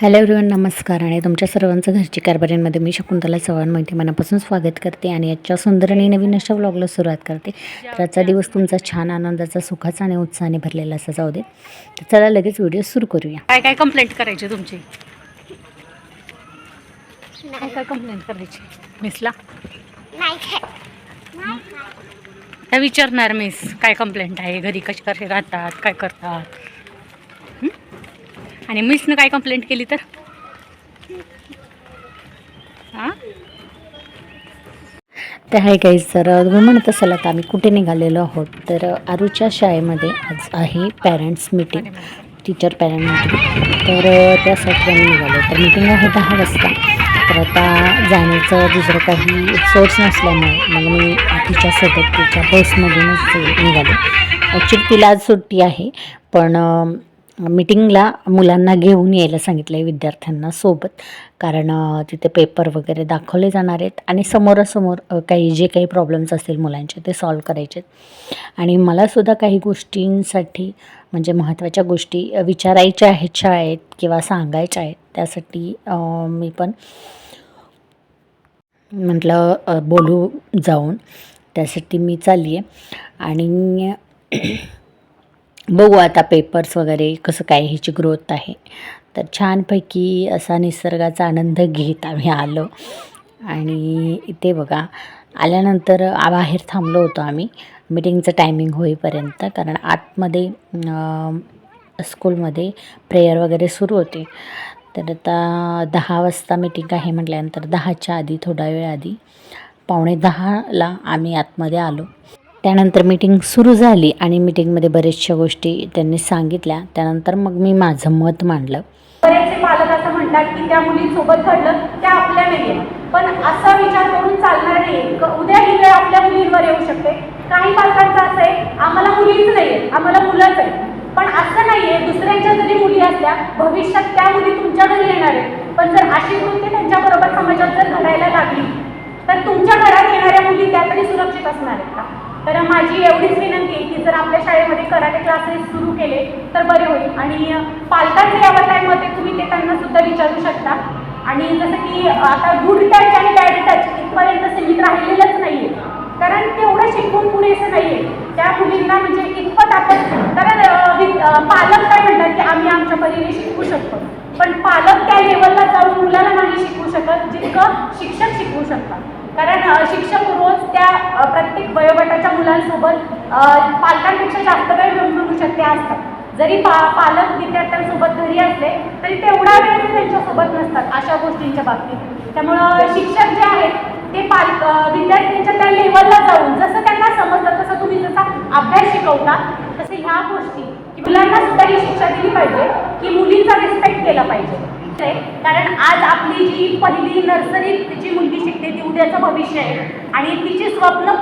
Hello everyone नमस्कार आणि तुमच्या सर्वांचं घरची कारभारींमध्ये मी शकुंतला चव्हाण माहिती मनापासून स्वागत करते आणि आजच्या सुंदर आणि नवीन अशा व्लॉगला सुरुवात करते. तर आजचा दिवस तुमचा छान आनंदाचा सुखाचा आणि उत्साहाने भरलेला असा. जाऊ दे. तर चला लगेच व्हिडिओ सुरू करूया. काय काय कंप्लेंट करायची तुमची? काय काय कंप्लेंट करायची? मिसला विचारणार मिस काय कंप्लेंट आहे? घरी कशी कसे राहतात? काय करतात? आणि मिसनं काय कंप्लेंट केली तर? हां? तर हाय गाईज जर तुम्ही म्हणत असाल आता आम्ही कुठे निघालेलो आहोत तर आरूच्या शाळेमध्ये आज आहे parents meeting teacher parent meeting तर त्यासाठी आम्ही निघालो. तर मीटिंग आहे दहा वाजता. तर आता जाण्याचं दुसरं काही सोर्स नसल्यामुळे मग मी तिच्यासोबत तिच्या बसमधूनच निघाले. ॲक्च्युली तिला आज सुट्टी आहे पण मीटिंगला मुलांना घेऊन यायला सांगितलं आहे विद्यार्थ्यांना सोबत. कारण तिथे पेपर वगैरे दाखवले जाणार आहेत आणि समोरासमोर काही जे काही प्रॉब्लेम्स असतील मुलांचे ते सॉल्व करायचे आहेत आणि मलासुद्धा काही गोष्टींसाठी म्हणजे महत्त्वाच्या गोष्टी विचारायच्या आहेत शाळेत किंवा सांगायच्या आहेत त्यासाठी मी पण म्हटलं बोलू जाऊन. त्यासाठी मी चालली आहे आणि बघू आता पेपर्स वगैरे कसं काय ह्याची ग्रोथ आहे. तर छानपैकी असा निसर्गाचा आनंद घेत आम्ही आलो. आणि इथे बघा आल्यानंतर बाहेर थांबलो होतो आम्ही. मिटिंगचं टायमिंग होईपर्यंत कारण आतमध्ये स्कूलमध्ये प्रेयर वगैरे सुरू होते. तर आता दहा वाजता मिटिंग आहे म्हटल्यानंतर दहाच्या आधी थोडा वेळ आधी पावणे दहाला आम्ही आतमध्ये आलो. त्यानंतर मीटिंग सुरू झाली आणि मीटिंगमध्ये बऱ्याचशा गोष्टी त्यांनी सांगितल्या. त्यानंतर मग मी माझं मत मांडलं. बरेचसे पालक असं म्हणतात की त्या मुलींसोबत घडलं त्या आपल्या नाही पण असा विचार करून चालणार नाही उद्या ही वेळ आपल्या मुलींवर येऊ शकते. काही पालकांचं असं आहे आम्हाला मुलीच नाही आहे आम्हाला मुलंच आहे पण असं नाही आहे दुसऱ्यांच्या जरी मुली असल्या भविष्यात त्या मुली तुमच्या घरी येणार आहेत. पण जर अशी कृती त्यांच्याबरोबर समाजात जर घडायला लागली तर तुमच्या घरात येणाऱ्या मुली त्यातरी सुरक्षित असणार आहेत का? तर माझी एवढीच विनंती आहे की जर आपल्या शाळेमध्ये कराटे क्लासेस सुरू केले तर बरे होईल. आणि पालकांचं यावर काय मत आहे तुम्ही ते त्यांना सुद्धा विचारू शकता. आणि जसं की आता गुड टच आणि बॅड टच इथपर्यंत सीमित राहिलेलंच नाहीये. कारण तेवढं शिकवून पुरेसं आहे त्या मुलींना म्हणजे इतपत आपण कारण पालक काय म्हणतात की आम्ही आमच्या परीने शिकवू शकतो. पण पालक त्या लेवलला जाऊन मुलाला नाही शिकवू शकत जितकं शिक्षक शिकवू शकतात. कारण शिक्षक रोज त्या प्रत्येक वयोगटाच्या मुलांसोबत पालकांपेक्षा जास्त वेळ मिळून मिळू शकते असतात जरी पा पालक विद्यार्थ्यांसोबत घरी असले तरी तेवढा वेळ ते त्यांच्यासोबत नसतात अशा गोष्टींच्या बाबतीत. त्यामुळं शिक्षक जे आहेत ते पाल विद्यार्थ्यांच्या त्या लेवलला जाऊन जसं त्यांना समजतं तसं तुम्ही जसा अभ्यास शिकवता तसं ह्या गोष्टी की मुलांना सुद्धा ही शिक्षा दिली पाहिजे की मुलींचा रिस्पेक्ट केला पाहिजे. कारण आज आपली जी पहिली नर्सरी जी मुलगी शिकते ती उद्याचं भविष्य आहे. आणि तिची स्वप्न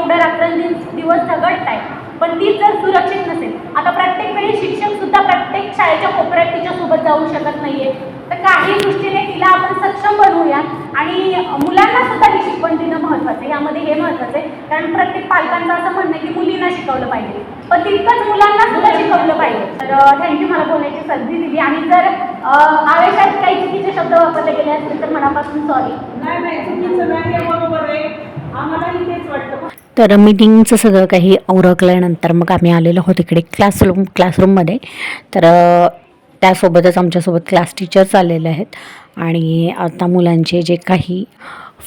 एवढं रात्रंदिन दिवस झगडत आहे दिवस पण ती जर सुरक्षित नसेल आता प्रत्येक वेळी शिक्षक सुद्धा प्रत्येक शाळेच्या कोपऱ्यात तिच्यासोबत जाऊ शकत नाहीये. तर काही दृष्टीने तिला आपण सक्षम बनवूया आणि मुलांना सुद्धा ही शिकवण देणं महत्त्वाचं आहे. यामध्ये हे महत्त्वाचं आहे. कारण प्रत्येक पालकांचं असं म्हणणं आहे की मुलींना शिकवलं पाहिजे. पण तितकंच मुलांना सुद्धा शिकवलं पाहिजे. तर थँक्यू मला बोलायची संधी दिली. आणि जर आवेशात काही चुकीचे शब्द वापरले गेले असतील तर मनापासून सॉरी नाही नाही. चुकीचं नाही बरोबर आहे. आम्हालाही तेच वाटतं. तर मीटिंगचं सगळं काही उरकल्यानंतर मग आम्ही आलेलो आहोत इकडे क्लासरूम क्लासरूममध्ये. तर त्यासोबतच आमच्यासोबत क्लास टीचर्स आलेले आहेत. आणि आता मुलांचे जे काही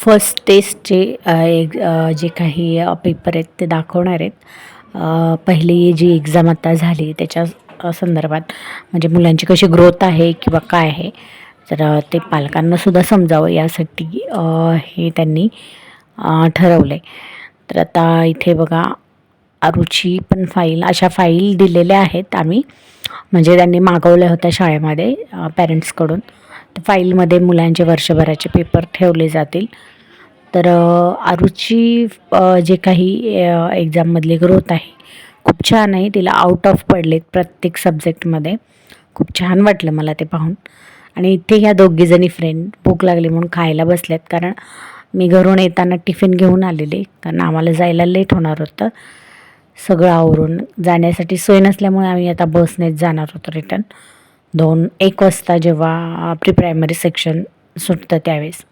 फर्स्ट टेस्टचे एक जे काही पेपर आहेत ते दाखवणार आहेत. पहिली जी एक्झाम आता झाली त्याच्या संदर्भात म्हणजे मुलांची कशी ग्रोथ आहे किंवा काय आहे तर ते पालकांनासुद्धा समजावं यासाठी हे त्यांनी ठरवलं आहे तर आता इथे बघा अरुची पण फाईल अशा फाईल दिलेल्या आहेत आम्ही. म्हणजे त्यांनी मागवल्या होत्या शाळेमध्ये पॅरेंट्सकडून तर फाईलमध्ये मुलांचे वर्षभराचे पेपर ठेवले जातील. तर अरुची जे काही एक्झाममधली ग्रोथ आहे खूप छान आहे. तिला आउट ऑफ पडलेत प्रत्येक सब्जेक्टमध्ये खूप छान वाटलं मला ते पाहून. आणि इथे ह्या दोघीजणी फ्रेंड भूक लागली म्हणून खायला बसल्यात कारण मी घरून येताना टिफिन घेऊन आलेले कारण आम्हाला जायला लेट होणार होतं. सगळं आवरून जाण्यासाठी सोय नसल्यामुळे आम्ही आता बसनेच जाणार होतो रिटर्न दोन एक वाजता जेव्हा प्री प्रायमरी सेक्शन सुटतं त्यावेळेस.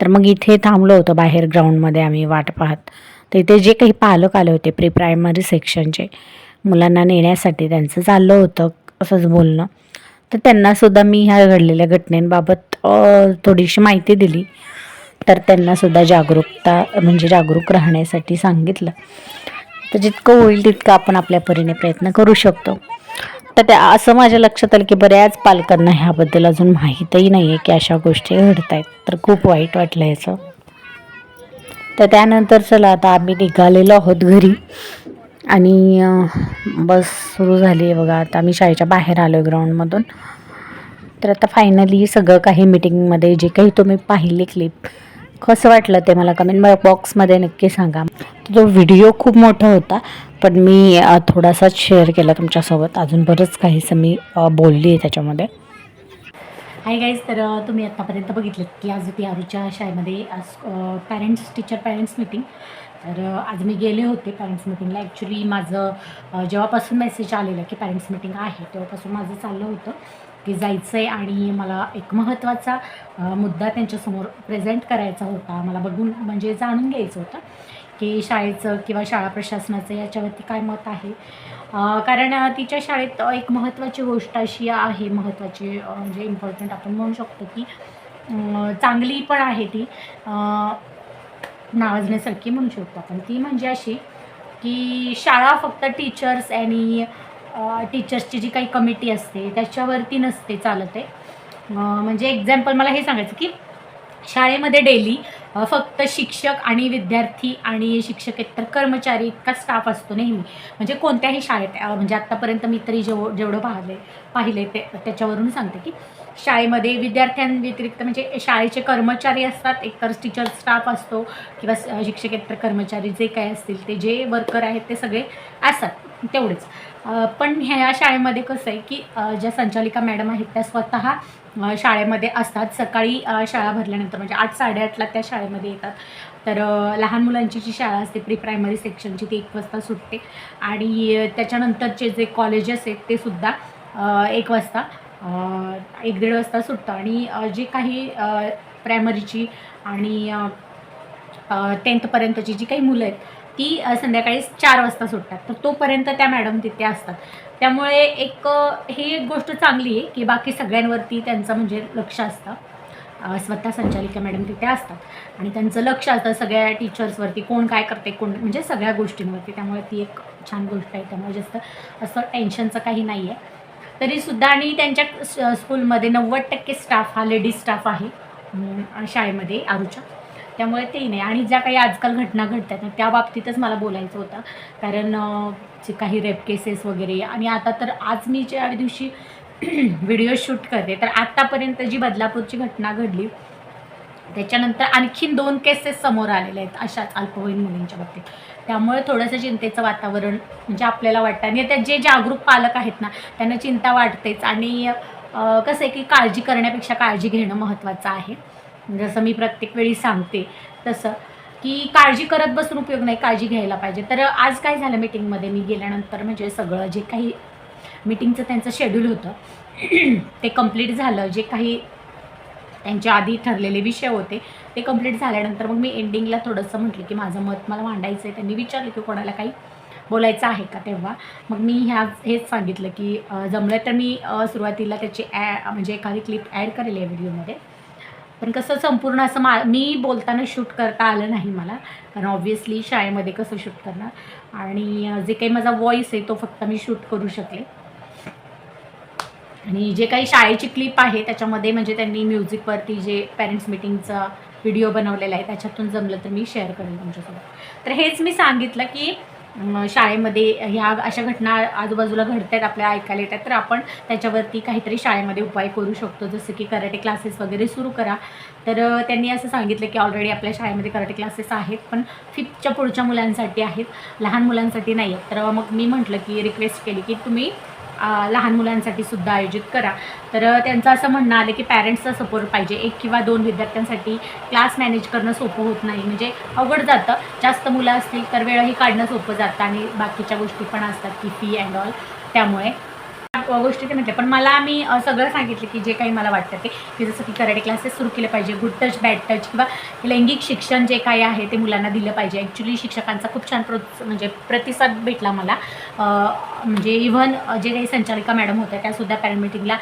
तर मग इथे थांबलो होतो बाहेर ग्राउंडमध्ये आम्ही वाट पाहत. तर इथे जे काही पालक आले होते प्री प्रायमरी सेक्शनचे मुलांना नेण्यासाठी त्यांचं चाललं होतं असंच बोलणं. तर त्यांनासुद्धा मी ह्या घडलेल्या घटनेबाबत थोडीशी माहिती दिली. तर त्यांनासुद्धा जागरूकता म्हणजे जागरूक राहण्यासाठी सांगितलं. तर जितकं होईल तितकं आपण आपल्या परीने प्रयत्न करू शकतो. तर त्या असं माझ्या लक्षात आलं की बऱ्याच पालकांना ह्याबद्दल अजून माहीतही नाही आहे की अशा गोष्टी घडत आहेत तर खूप वाईट वाटलं याचं तर त्यानंतर चला आता आम्ही निघालेलो आहोत घरी. आणि बस सुरू झाली आहे बघा. आता आम्ही शाळेच्या बाहेर आलो आहे ग्राउंडमधून. तर आता फायनली सगळं काही मीटिंगमध्ये जे काही तुम्ही पाहिले क्लिप कसं वाटलं ते मला कमेंट बॉक्समध्ये नक्की सांगा. तो व्हिडिओ खूप मोठा होता पण मी थोडासाच शेअर केला तुमच्यासोबत. अजून बरंच काहीसं मी बोलली आहे त्याच्यामध्ये. हाय गाईज तर तुम्ही आत्तापर्यंत बघितलं की आज होती आरूच्या शाळेमध्ये आज पॅरेंट्स टीचर पॅरेंट्स मीटिंग तर आज मी गेले होते पॅरेंट्स मिटिंगला ॲक्च्युली माझं जेव्हापासून मेसेज आलेला की पॅरेंट्स मिटिंग आहे तेव्हापासून माझं चाललं होतं. की जायचं आहे आणि मला एक महत्त्वाचा मुद्दा त्यांच्यासमोर प्रेझेंट करायचा होता. मला बघून म्हणजे जाणून घ्यायचं होतं की शाळेचं किंवा शाळा प्रशासनाचं याच्यावरती काय मत आहे. कारण तिच्या शाळेत एक महत्त्वाची गोष्ट अशी आहे महत्त्वाची म्हणजे इम्पॉर्टंट आपण म्हणू शकतो की चांगली पण आहे ती. नावाजण्यासारखी म्हणू शकतो आपण. ती म्हणजे अशी की शाळा फक्त टीचर्स आणि टीचर्सची जी काही कमिटी असते त्याच्यावरती नसते चालत. आहे म्हणजे एक्झाम्पल मला हे सांगायचं की शाळेमध्ये डेली फक्त शिक्षक आणि विद्यार्थी आणि शिक्षकेतर कर्मचारी इतका स्टाफ असतो नेहमी. म्हणजे कोणत्याही शाळेत म्हणजे आत्तापर्यंत मी तरी जेव जेवढं पाहिले पाहिले ते त्याच्यावरून सांगते की शाळेमध्ये विद्यार्थ्यांव्यतिरिक्त म्हणजे शाळेचे कर्मचारी असतात एकतर टीचर स्टाफ असतो किंवा शिक्षकेतर कर्मचारी जे काय असतील ते जे वर्कर आहेत ते सगळे असतात तेवढेच. पण ह्या शाळेमध्ये कसं आहे की ज्या संचालिका मॅडम आहेत त्या स्वतः शाळेमध्ये असतात. सकाळी शाळा भरल्यानंतर म्हणजे आठ साडेआठला त्या शाळेमध्ये येतात. तर लहान मुलांची जी शाळा असते प्री प्रायमरी सेक्शनची ती एक वाजता सुटते. आणि त्याच्यानंतरचे जे कॉलेजेस आहेत ते सुद्धा एक वाजता एक दीड वाजता सुटतं. आणि जी जे काही प्रायमरीची आणि टेन्थपर्यंतची जी काही मुलं आहेत ती संध्याकाळी चार वाजता सुटतात. तर तोपर्यंत त्या मॅडम तिथे असतात. त्यामुळे एक ही एक गोष्ट चांगली आहे की बाकी सगळ्यांवरती त्यांचं म्हणजे लक्ष असतं. स्वतः संचालिका मॅडम तिथे असतात. आणि त्यांचं लक्ष असतं सगळ्या टीचर्सवरती कोण काय करते कोण म्हणजे सगळ्या गोष्टींवरती. त्यामुळे ती एक छान गोष्ट आहे. त्यामुळे जास्त असं टेन्शनचं काही नाही आहे तरीसुद्धा आणि त्यांच्या स्कूलमध्ये नव्वद टक्के स्टाफ हा लेडीज स्टाफ आहे. शाळेमध्ये आरूच्या त्यामुळे ते नाही. आणि ज्या काही आजकाल घटना घडतात ना त्या बाबतीतच मला बोलायचं होतं. कारण जे काही रेप केसेस वगैरे आणि आता तर आज मी ज्या दिवशी व्हिडिओ शूट करते तर आत्तापर्यंत जी बदलापूरची घटना घडली त्याच्यानंतर आणखीन दोन केसेस समोर आलेले आहेत अशाच अल्पवयीन मुलींच्या बाबतीत. त्यामुळे थोडंसं चिंतेचं वातावरण म्हणजे आपल्याला वाटतं आणि त्या जे जागरूक पालक आहेत ना त्यांना चिंता वाटतेच. आणि कसं आहे की काळजी करण्यापेक्षा काळजी घेणं महत्त्वाचं आहे. म्हणजे जसं मी प्रत्येक वेळी सांगते तसं की काळजी करत बसून उपयोग नाही काळजी घ्यायला पाहिजे. तर आज काय झालं मीटिंगमध्ये? मी गेल्यानंतर म्हणजे सगळं जे काही मीटिंगचं त्यांचं शेड्यूल होतं ते कंप्लीट झालं. जे काही त्यांच्या आधी ठरलेले विषय होते ते कंप्लीट झाल्यानंतर मग मी एंडिंगला थोडंसं म्हटलं की माझं मत मला मांडायचं आहे त्यांनी विचारलं की कोणाला काही बोलायचं आहे का तेव्हा? मग मी ह्या हेच सांगितलं की जमलं तर मी सुरुवातीला त्याची ॲ म्हणजे एखादी क्लिप ॲड करेल या व्हिडिओमध्ये पण कसं संपूर्ण असं मा मी बोलताना शूट करता आलं नाही मला. कारण ऑब्व्हियसली शाळेमध्ये कसं शूट करणार? आणि जे काही माझा व्हॉईस आहे तो फक्त मी शूट करू शकले. आणि जे काही शाळेची क्लिप आहे त्याच्यामध्ये म्हणजे त्यांनी म्युझिकवरती जे पॅरेंट्स मिटिंगचा व्हिडिओ बनवलेला आहे त्याच्यातून जमलं तर मी शेअर करेन तुमच्यासोबत. तर हेच मी सांगितलं की शाळेमध्ये ह्या अशा घटना आजूबाजूला घडत आहेत आपल्या ऐकायला येतात तर आपण त्याच्यावरती काहीतरी शाळेमध्ये उपाय करू शकतो. जसं की कराटे क्लासेस वगैरे सुरू करा. तर त्यांनी असं सांगितलं की ऑलरेडी आपल्या शाळेमध्ये कराटे क्लासेस आहेत पण फिफ्थच्या पुढच्या मुलांसाठी आहेत लहान मुलांसाठी नाही आहेत तर मग मी म्हटलं की रिक्वेस्ट केली की तुम्ही लहान मुलांसाठी सुद्धा आयोजित करा. तर त्यांचं असं म्हणणं आलं की पॅरेंट्सचा सपोर्ट पाहिजे. एक किंवा दोन विद्यार्थ्यांसाठी क्लास मॅनेज करणं सोपं होत नाही. म्हणजे अवघड जातं. जास्त मुलं असतील तर वेळही काढणं सोपं जातं आणि बाकीच्या गोष्टी पण असतात की फी अँड ऑल त्यामुळे गोष्टी ते म्हटले. पण मला मी सगळं सांगितलं की जे काही मला वाटतं ते की जसं की कराटे क्लासेस सुरू केले पाहिजे गुड टच बॅड टच किंवा लैंगिक शिक्षण जे काही आहे ते मुलांना दिलं पाहिजे. ॲक्च्युली शिक्षकांचा खूप छान प्रोत्स म्हणजे प्रतिसाद भेटला मला. म्हणजे इव्हन जे काही संचालिका मॅडम होत्या त्यासुद्धा पॅरेंट मिटिंगला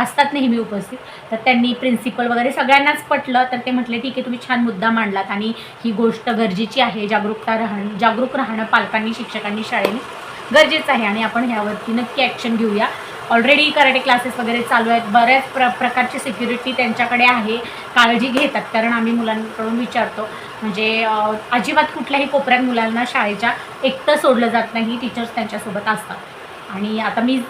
असतात नेहमी उपस्थित. तर त्यांनी प्रिन्सिपल वगैरे सगळ्यांनाच पटलं तर ते म्हटले ठीक आहे तुम्ही छान मुद्दा मांडलात आणि ही गोष्ट गरजेची आहे. जागरूकता राहणं जागरूक राहणं पालकांनी शिक्षकांनी शाळेने गरजेचं आहे आणि आपण ह्यावरती नक्की ॲक्शन घेऊया. ऑलरेडी कराटे क्लासेस वगैरे चालू आहेत. बऱ्याच प्र प्रकारची सिक्युरिटी त्यांच्याकडे आहे. काळजी घेतात. कारण आम्ही मुलांकडून विचारतो. म्हणजे अजिबात कुठल्याही कोपऱ्यात मुलांना शाळेच्या एकटं सोडलं जात नाही. टीचर्स त्यांच्यासोबत असतात. आणि आता मी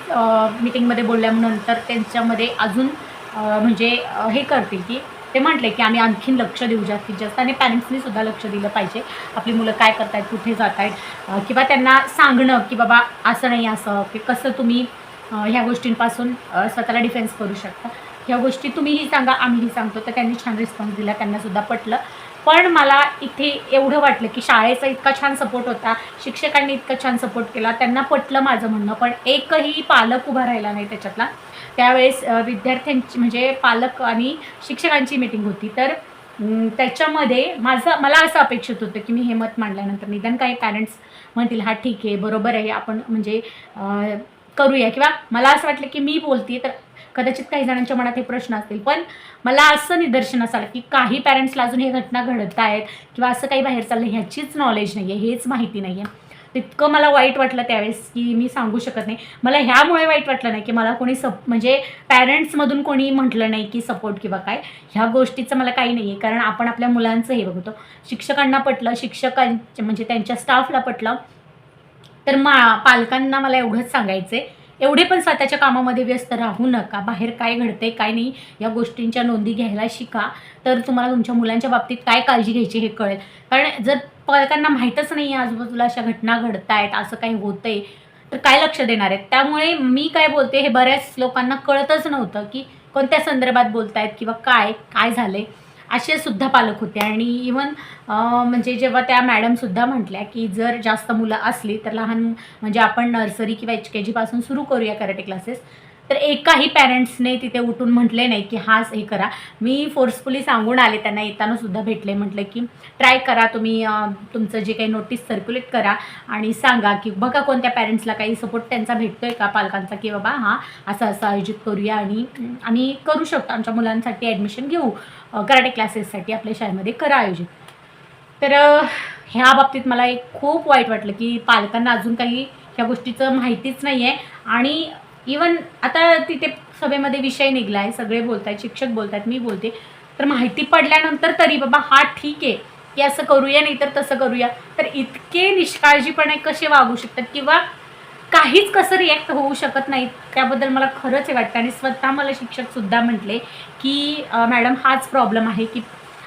मिटिंगमध्ये बोलल्यानंतर त्यांच्यामध्ये अजून म्हणजे हे करतील की ते म्हटले की आम्ही आणखीन लक्ष देऊ जास्तीत जास्त. आणि पॅरेंट्सनी सुद्धा लक्ष दिलं पाहिजे. आपली मुलं काय करतायत कुठे जात आहेत किंवा त्यांना सांगणं की बाबा असं नाही असं की कसं तुम्ही ह्या गोष्टींपासून स्वतःला डिफेन्स करू शकता. ह्या गोष्टी तुम्हीही सांगा आम्हीही सांगतो. तर त्यांनी छान रिस्पॉन्स दिला त्यांनासुद्धा पटलं. पण मला इथे एवढं वाटलं की शाळेचा इतका छान सपोर्ट होता शिक्षकांनी इतका छान सपोर्ट केला त्यांना पटलं माझं म्हणणं. पण एकही पालक उभा राहिला नाही त्याच्यातला. त्यावेळेस विद्यार्थ्यांची म्हणजे पालक आणि शिक्षकांची मीटिंग होती. तर त्याच्यामध्ये माझं मला असं अपेक्षित होतं की मी हे मत मांडल्यानंतर निदान काही पॅरेंट्स म्हणतील हा ठीक आहे बरोबर आहे आपण म्हणजे करूया. किंवा मला असं वाटलं की मी बोलते तर कदाचित काही जणांच्या मनात हे प्रश्न असतील. पण मला असं निदर्शनास आलं की काही पॅरेंट्सला अजून हे घटना घडत आहेत किंवा असं काही बाहेर चाललं ह्याचीच नॉलेज नाही आहे हेच माहिती नाही आहे तितकं मला वाईट वाटलं त्यावेळेस की मी सांगू शकत नाही. मला ह्यामुळे वाईट वाटलं नाही की मला कोणी सप म्हणजे पॅरेंट्समधून कोणी म्हटलं नाही की सपोर्ट किंवा काय. ह्या गोष्टीचं मला काही नाही आहे कारण आपण आपल्या मुलांचं हे बघतो. शिक्षकांना पटलं शिक्षकांच्या म्हणजे त्यांच्या स्टाफला पटलं. तर मा पालकांना मला एवढंच सांगायचं आहे एवढे पण स्वतःच्या कामामध्ये व्यस्त राहू नका. बाहेर काय घडते काय नाही या गोष्टींच्या नोंदी घ्यायला शिका. तर तुम्हाला तुमच्या मुलांच्या बाबतीत काय काळजी घ्यायची हे कळेल. कारण जर पालकांना माहीतच नाही आहे आजूबाजूला अशा घटना घडत आहेत असं काही होतंय तर काय लक्ष देणार आहेत? त्यामुळे मी काय बोलते हे बऱ्याच लोकांना कळतच नव्हतं की कोणत्या संदर्भात बोलतायत किंवा काय काय झाले असे सुद्धा पालक होते. आणि इवन म्हणजे जेव्हा त्या मॅडमसुद्धा म्हटल्या की जर जास्त मुलं असली तर लहान म्हणजे आपण नर्सरी किंवा एच के जीपासून सुरू करूया कराटे क्लासेस तर एकाही पॅरेंट्सने तिथे उठून म्हटले नाही की हाच हे करा. मी फोर्सफुली सांगून आले त्यांना येताना सुद्धा भेटले म्हटलं की ट्राय करा तुम्ही तुमचं जे काही नोटीस सर्क्युलेट करा आणि सांगा की बघा कोणत्या पॅरेंट्सला काही सपोर्ट त्यांचा भेटतोय का पालकांचा की बाबा हां असं असं आयोजित करूया आणि आम्ही करू शकतो. आमच्या मुलांसाठी ॲडमिशन घेऊ कराटे क्लासेससाठी आपल्या शाळेमध्ये करा आयोजित. तर ह्या बाबतीत मला एक खूप वाईट वाटलं की पालकांना अजून काही ह्या गोष्टीचं माहितीच नाही आहे आणि इवन आता तिथे सभेमध्ये विषय निघला आहे सगळे बोलत आहेत शिक्षक बोलत आहेत मी बोलते. तर माहिती पडल्यानंतर तरी बाबा हा ठीक आहे की असं करूया नाही तर तसं करूया. तर इतके निष्काळजीपणे कसे वागू शकतात किंवा काहीच कसं रिॲक्ट होऊ शकत नाही त्याबद्दल मला खरंच हे वाटतं. आणि स्वतः मला शिक्षकसुद्धा म्हटले की मॅडम हाच प्रॉब्लेम आहे की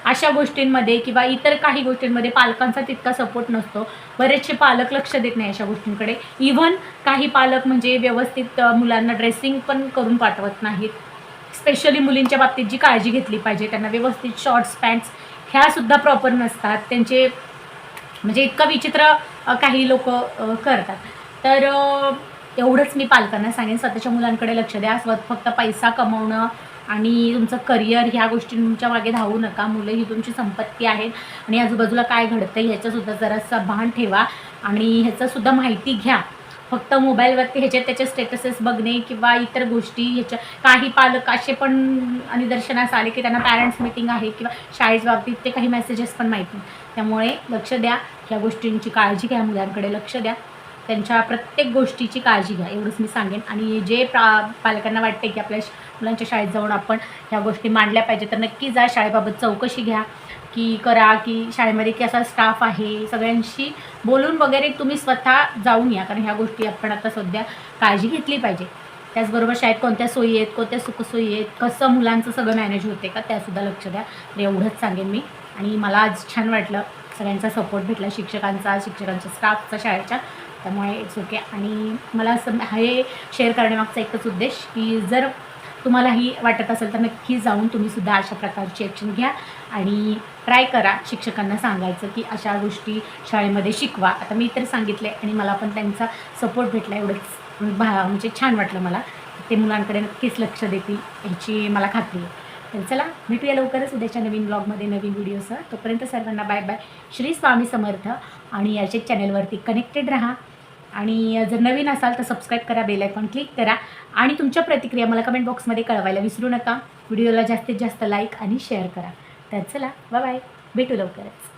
अशा गोष्टींमध्ये किंवा इतर काही गोष्टींमध्ये पालकांचा तितका सपोर्ट नसतो. बरेचसे पालक लक्ष देत नाही अशा गोष्टींकडे. इव्हन काही पालक म्हणजे व्यवस्थित मुलांना ड्रेसिंग पण करून पाठवत नाहीत. स्पेशली मुलींच्या बाबतीत जी काळजी घेतली पाहिजे त्यांना व्यवस्थित शॉर्ट्स पॅन्ट्स ह्यासुद्धा प्रॉपर नसतात. त्यांचे म्हणजे इतकं विचित्र काही लोक करतात. तर एवढंच मी पालकांना सांगेन. स्वतःच्या मुलांकडे लक्ष द्या. स्वत फक्त पैसा कमवणं आणि तुमचं करिअर ह्या गोष्टींच्या मागे धावू नका. मुलं ही तुमची संपत्ती आहेत आणि आजूबाजूला काय घडतं ह्याचंसुद्धा जरासं भान ठेवा आणि ह्याचंसुद्धा माहिती घ्या. फक्त मोबाईलवरती ह्याच्यात त्याचे स्टेटसेस बघणे किंवा इतर गोष्टी ह्याच्या काही पालक असे पण निदर्शनास आले की त्यांना पॅरेंट्स मिटिंग आहे किंवा शाळेच्या बाबतीत ते काही मेसेजेस पण माहीत नाही. त्यामुळे लक्ष द्या ह्या गोष्टींची काळजी घ्या मुलांकडे लक्ष द्या. त्यांच्या प्रत्येक गोष्टीची काळजी घ्या एवढंच मी सांगेन. आणि जे प्रा पालकांना वाटते की आपल्या मुलांच्या शाळेत जाऊन आपण ह्या गोष्टी मांडल्या पाहिजे तर नक्की जा शाळेबाबत चौकशी घ्या की करा की शाळेमध्ये कसा स्टाफ आहे सगळ्यांशी बोलून वगैरे तुम्ही स्वतः जाऊन या. कारण ह्या गोष्टी आपण आता सध्या काळजी घेतली पाहिजे. त्याचबरोबर शाळेत कोणत्या सोयी आहेत कोणत्या सुखसोयी आहेत कसं मुलांचं सगळं मॅनेज होते का त्यासुद्धा लक्ष द्या. तर एवढंच सांगेन मी. आणि मला आज छान वाटलं सगळ्यांचा सपोर्ट भेटला शिक्षकांचा शिक्षकांच्या स्टाफचा शाळेच्या. त्यामुळे इट्स ओके आणि मला असं हे शेअर करण्यामागचा एकच उद्देश की जर तुम्हालाही वाटत असेल तर नक्की जाऊन तुम्ही सुद्धा अशा प्रकारची ॲक्शन घ्या आणि ट्राय करा. शिक्षकांना सांगायचं की अशा गोष्टी शाळेमध्ये शिकवा. आता मी तर सांगितले आणि मला पण त्यांचा सपोर्ट भेटला. एवढंच भा म्हणजे छान वाटलं मला. ते मुलांकडे नक्कीच लक्ष देतील याची मला खात्री आहे. तर चला भेटूया लवकरच उद्याच्या नवीन ब्लॉगमध्ये नवीन व्हिडिओसह तोपर्यंत सर्वांना बाय बाय श्री स्वामी समर्थ आणि याचे चॅनलवरती कनेक्टेड राहा. आणि जर नवीन असाल तर सबस्क्राईब करा बेल आयकॉन क्लिक करा. आणि तुमच्या प्रतिक्रिया मला कमेंट बॉक्समध्ये कळवायला विसरू नका. व्हिडिओला जास्तीत जास्त लाईक आणि शेअर करा. तर चला बाय बाय भेटू लवकरच.